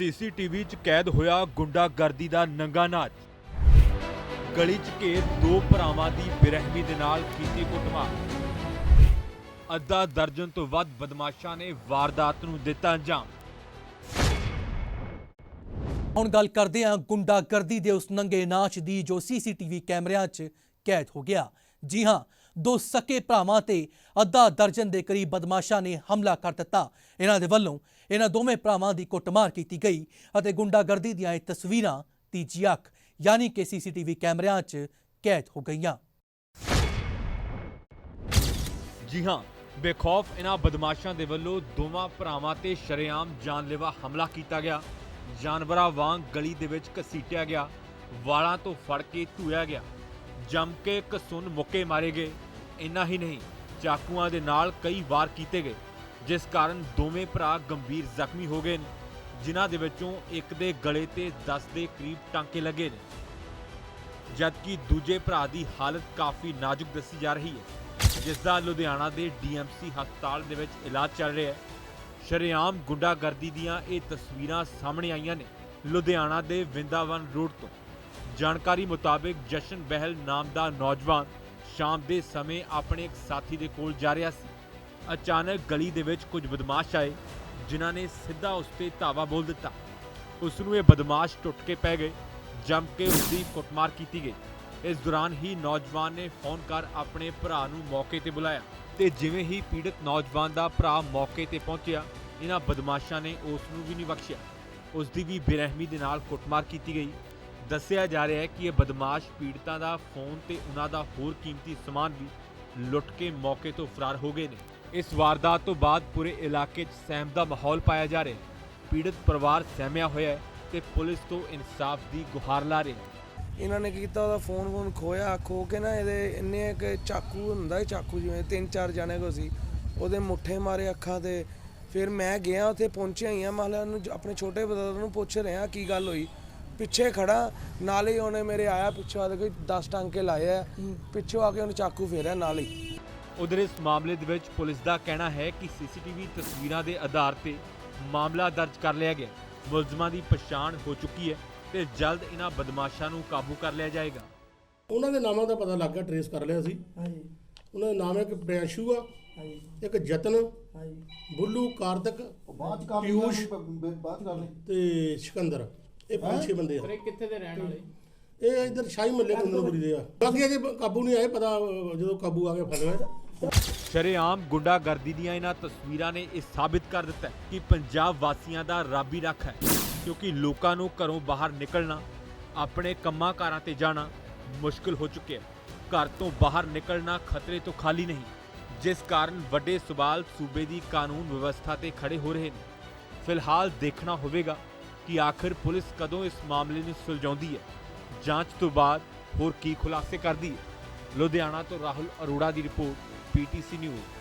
CCTV 'ਚ ਕੈਦ ਹੋਇਆ ਗੁੰਡਾਗਰਦੀ ਦਾ ਨੰਗਾ ਨਾਚ। ਗਲੀ 'ਚ ਘੇਰ ਦੋ ਭਰਾਵਾਂ ਦੀ ਬੇਰਹਿਮੀ ਦੇ ਨਾਲ ਕੀਤੀ ਕੁੱਟਮਾਰ। ਅੱਧਾ ਦਰਜਨ ਤੋਂ ਵੱਧ ਬਦਮਾਸ਼ਾਂ ਨੇ ਵਾਰਦਾਤ ਨੂੰ ਦਿੱਤਾ ਅੰਜਾਮ। ਹੁਣ ਗੱਲ ਕਰਦੇ ਹਾਂ ਗੁੰਡਾਗਰਦੀ ਦੇ ਉਸ ਨੰਗੇ ਨਾਚ ਦੀ ਜੋ ਸੀਸੀਟੀਵੀ ਕੈਮਰਿਆਂ 'ਚ ਕੈਦ ਹੋ ਗਿਆ। ਜੀ ਹਾਂ ਦੋ ਸਕੇ ਭਰਾਵਾਂ ਤੇ ਅੱਧਾ ਦਰਜਨ ਦੇ ਕਰੀਬ ਬਦਮਾਸ਼ਾਂ ਨੇ ਹਮਲਾ ਕਰ ਦਿੱਤਾ। ਇਹਨਾਂ ਦੇ ਵੱਲੋਂ ਇਹਨਾਂ ਦੋਵੇਂ ਭਰਾਵਾਂ ਦੀ ਕੁੱਟਮਾਰ ਕੀਤੀ ਗਈ ਅਤੇ ਗੁੰਡਾਗਰਦੀ ਦੀਆਂ ਇਹ ਤਸਵੀਰਾਂ ਤੀਜੀ ਅੱਖ, ਯਾਨੀ ਕਿ ਸੀਸੀਟੀਵੀ ਕੈਮਰਿਆਂ 'ਚ ਕੈਦ ਹੋ ਗਈਆਂ। ਜੀ ਹਾਂ, ਬੇਖੌਫ ਇਹਨਾਂ ਬਦਮਾਸ਼ਾਂ ਦੇ ਵੱਲੋਂ ਦੋਵਾਂ ਭਰਾਵਾਂ ਤੇ ਸ਼ਰੇਆਮ ਜਾਨਲੇਵਾ ਹਮਲਾ ਕੀਤਾ ਗਿਆ। ਜਾਨਵਰਾਂ ਵਾਂਗ ਗਲੀ ਦੇ ਵਿੱਚ ਘਸੀਟਿਆ ਗਿਆ, ਵਾਲਾਂ ਤੋਂ ਫੜ ਕੇ ਧੂਇਆ ਗਿਆ। ਜੰਮ ਕੇ ਕਸੁੰਨ ਮੁੱਕੇ ਮਾਰੇ ਗਏ। ਇੰਨਾ ਹੀ ਨਹੀਂ, ਚਾਕੂਆਂ ਦੇ ਨਾਲ ਕਈ ਵਾਰ ਕੀਤੇ ਗਏ, ਜਿਸ ਕਾਰਨ ਦੋਵੇਂ ਭਰਾ ਗੰਭੀਰ ਜ਼ਖਮੀ ਹੋ ਗਏ ਨੇ, ਜਿਨ੍ਹਾਂ ਦੇ ਵਿੱਚੋਂ ਇੱਕ ਦੇ ਗਲੇ ਤੇ 10 ਦੇ ਕਰੀਬ ਟਾਂਕੇ ਲੱਗੇ ਨੇ। ਜਦਕਿ ਦੂਜੇ ਭਰਾ ਦੀ ਹਾਲਤ ਕਾਫੀ ਨਾਜ਼ੁਕ ਦੱਸੀ ਜਾ ਰਹੀ ਹੈ ਜਿਸ ਦਾ ਲੁਧਿਆਣਾ ਦੇ ਡੀਐਮਸੀ ਹਸਪਤਾਲ ਦੇ ਵਿੱਚ ਇਲਾਜ ਚੱਲ ਰਿਹਾ ਹੈ। ਸ਼ਰੇਆਮ ਗੁੰਡਾਗਰਦੀ ਦੀਆਂ ਇਹ ਤਸਵੀਰਾਂ ਸਾਹਮਣੇ ਆਈਆਂ ਨੇ, ਲੁਧਿਆਣਾ ਦੇ ਵਿੰਦਾਵਨ ਰੋਡ ਤੋਂ। ਜਾਣਕਾਰੀ ਮੁਤਾਬਕ ਜਸ਼ਨ ਬਹਿਲ ਨਾਮ ਦਾ ਨੌਜਵਾਨ ਸ਼ਾਮ ਦੇ ਸਮੇਂ ਆਪਣੇ ਇੱਕ ਸਾਥੀ ਦੇ ਕੋਲ ਜਾ ਰਿਹਾ ਸੀ। ਅਚਾਨਕ ਗਲੀ ਦੇ ਵਿੱਚ ਕੁਝ ਬਦਮਾਸ਼ ਆਏ, ਜਿਨ੍ਹਾਂ ਨੇ ਸਿੱਧਾ ਉਸ ਤੇ ਧਾਵਾ ਬੋਲ ਦਿੱਤਾ। ਉਸ ਨੂੰ ਇਹ ਬਦਮਾਸ਼ ਟੁੱਟ ਕੇ ਪੈ ਗਏ, ਜੰਮ ਕੇ ਉਸ ਦੀ ਕੁੱਟਮਾਰ ਕੀਤੀ ਗਈ। ਇਸ ਦੌਰਾਨ ਹੀ ਨੌਜਵਾਨ ਨੇ ਫੋਨ ਕਰ ਆਪਣੇ ਭਰਾ ਨੂੰ ਮੌਕੇ ਤੇ ਬੁਲਾਇਆ ਤੇ ਜਿਵੇਂ ਹੀ ਪੀੜਤ ਨੌਜਵਾਨ ਦਾ ਭਰਾ ਮੌਕੇ ਤੇ ਪਹੁੰਚਿਆ ਇਹਨਾਂ ਬਦਮਾਸ਼ਾਂ ਨੇ ਉਸ ਨੂੰ ਵੀ ਨਹੀਂ ਬਖਸ਼ਿਆ। ਉਸ ਦੀ ਵੀ ਬੇਰਹਿਮੀ ਦੇ ਨਾਲ ਕੁੱਟਮਾਰ ਕੀਤੀ ਗਈ। ਦੱਸਿਆ ਜਾ ਰਿਹਾ ਹੈ ਕਿ ਇਹ ਬਦਮਾਸ਼ ਪੀੜਤਾਂ ਦਾ ਫੋਨ ਤੇ ਉਹਨਾਂ ਦਾ ਹੋਰ ਕੀਮਤੀ ਸਮਾਨ ਵੀ ਲੁੱਟ ਕੇ ਮੌਕੇ ਤੋਂ ਫਰਾਰ ਹੋ ਗਏ ਨੇ। ਇਸ ਵਾਰਦਾਤ ਤੋਂ ਬਾਅਦ ਪੂਰੇ ਇਲਾਕੇ 'ਚ ਸਹਿਮ ਦਾ ਮਾਹੌਲ ਪਾਇਆ ਜਾ ਰਿਹਾ ਹੈ। ਪੀੜਤ ਪਰਿਵਾਰ ਸਹਿਮਿਆ ਹੋਇਆ ਹੈ ਤੇ ਪੁਲਿਸ ਤੋਂ ਇਨਸਾਫ ਦੀ ਗੁਹਾਰ ਲਾ ਰਿਹਾ ਹੈ। ਇਹਨਾਂ ਨੇ ਕੀ ਕੀਤਾ ਉਹਦਾ ਫੋਨ ਫੋਨ ਖੋਇਆ, ਖੋ ਕੇ ਨਾ ਇਹਦੇ ਇੰਨੇ ਇੱਕ ਚਾਕੂ ਹੁੰਦਾ ਹੈ ਚਾਕੂ ਜਿਵੇਂ ਤਿੰਨ ਚਾਰ ਜਾਣੇ ਕੋ ਸੀ, ਉਹਦੇ ਮੁੱਠੇ ਮਾਰੇ ਅੱਖਾਂ ਤੇ। ਫਿਰ ਮੈਂ ਗਿਆ ਉੱਥੇ, ਪਹੁੰਚਿਆ ਹੀ ਆ ਮਾਲਾ ਨੂੰ ਆਪਣੇ ਛੋਟੇ ਬ੍ਰਦਰ ਨੂੰ ਪੁੱਛ ਰਿਹਾ ਕੀ ਗੱਲ ਹੋਈ। ਪਿੱਛੇ ਖੜਾ ਨਾਲੇ ਹੀ ਉਹਨੇ ਮੇਰੇ ਆਇਆ ਪਿੱਛੋਂ ਆ ਕੋਈ 10 ਟਾਂਕੇ ਲਾਏ ਆ। ਪਿੱਛੋਂ ਆ ਕੇ ਉਹਨੇ ਚਾਕੂ ਫੇਰਿਆ ਨਾਲ। ਹੀ ਉਧਰ ਇਸ ਮਾਮਲੇ ਦੇ ਵਿੱਚ ਪੁਲਿਸ ਦਾ ਕਹਿਣਾ ਹੈ ਕਿ ਸੀਸੀਟੀਵੀ ਤਸਵੀਰਾਂ ਦੇ ਆਧਾਰ ਤੇ ਮਾਮਲਾ ਦਰਜ ਕਰ ਲਿਆ ਗਿਆ। ਮੁਲਜ਼ਮਾਂ ਦੀ ਪਛਾਣ ਹੋ ਚੁੱਕੀ ਹੈ ਤੇ ਜਲਦ ਇਹਨਾਂ ਬਦਮਾਸ਼ਾਂ ਨੂੰ ਕਾਬੂ ਕਰ ਲਿਆ ਜਾਏਗਾ। ਉਹਨਾਂ ਦੇ ਨਾਮਾਂ ਦਾ ਪਤਾ ਲੱਗ ਗਿਆ ਟਰੇਸ ਕਰ ਲਿਆ ਸੀ। ਹਾਂਜੀ। ਉਹਨਾਂ ਦਾ ਨਾਮ ਇੱਕ ਪ੍ਰਿਆਸ਼ੂ ਆ ਹਾਂਜੀ। ਇੱਕ ਜਤਨ ਹਾਂਜੀ। ਬੁੱਲੂ ਕਾਰਤਕ ਬਾਅਦ ਕਰ ਲਈ ਪਿਊਸ਼ ਬਾਅਦ ਕਰ ਲਈ ਤੇ ਸਿਕੰਦਰ। ਇਹ ਪੰਜ ਛੇ ਬੰਦੇ ਆ। ਇਹ ਕਿੱਥੇ ਦੇ ਰਹਿਣ ਵਾਲੇ? ਇਹ ਇਧਰ ਸ਼ਾਹੀ ਮੱਲੇ ਕੁੰਦਨਪੁਰੀ ਦੇ ਆ। ਬਾਕੀ ਅਜੇ ਕਾਬੂ ਨਹੀਂ ਆਏ ਪਤਾ ਜਦੋਂ ਕਾਬੂ ਆ ਗਿਆ ਫੜ ਲਿਆ ਸ਼ਰੇਆਮ ਗੁੰਡਾਗਰਦੀ ਦੀਆਂ ਇਹਨਾਂ ਤਸਵੀਰਾਂ ਨੇ ਇਹ ਸਾਬਿਤ ਕਰ ਦਿੱਤਾ ਕਿ ਪੰਜਾਬ ਵਾਸੀਆਂ ਦਾ ਰੱਬ ਹੀ ਰੱਖ ਹੈ ਕਿਉਂਕਿ ਲੋਕਾਂ ਨੂੰ ਘਰੋਂ ਬਾਹਰ ਨਿਕਲਣਾ ਆਪਣੇ ਕੰਮਾਂ ਕਾਰਾਂ ਤੇ ਜਾਣਾ ਮੁਸ਼ਕਲ ਹੋ ਚੁੱਕਿਆ ਹੈ। ਘਰ ਤੋਂ ਬਾਹਰ ਨਿਕਲਣਾ ਖਤਰੇ ਤੋਂ ਖਾਲੀ ਨਹੀਂ ਜਿਸ ਕਾਰਨ ਵੱਡੇ ਸਵਾਲ ਸੂਬੇ ਦੀ ਕਾਨੂੰਨ ਵਿਵਸਥਾ ਤੇ ਖੜੇ ਹੋ ਰਹੇ ਨੇ। ਫਿਲਹਾਲ ਦੇਖਣਾ ਹੋਵੇਗਾ ਕਿ ਆਖਿਰ ਪੁਲਿਸ ਕਦੋਂ ਇਸ ਮਾਮਲੇ ਨੂੰ ਸੁਲਝਾਉਂਦੀ ਹੈ? ਜਾਂਚ ਤੋਂ ਬਾਅਦ ਹੋਰ ਕੀ ਖੁਲਾਸੇ ਕਰਦੀ ਹੈ? ਲੁਧਿਆਣਾ ਤੋਂ ਰਾਹੁਲ ਅਰੋੜਾ ਦੀ ਰਿਪੋਰਟ, ਪੀਟੀਸੀ ਨਿਊਜ਼।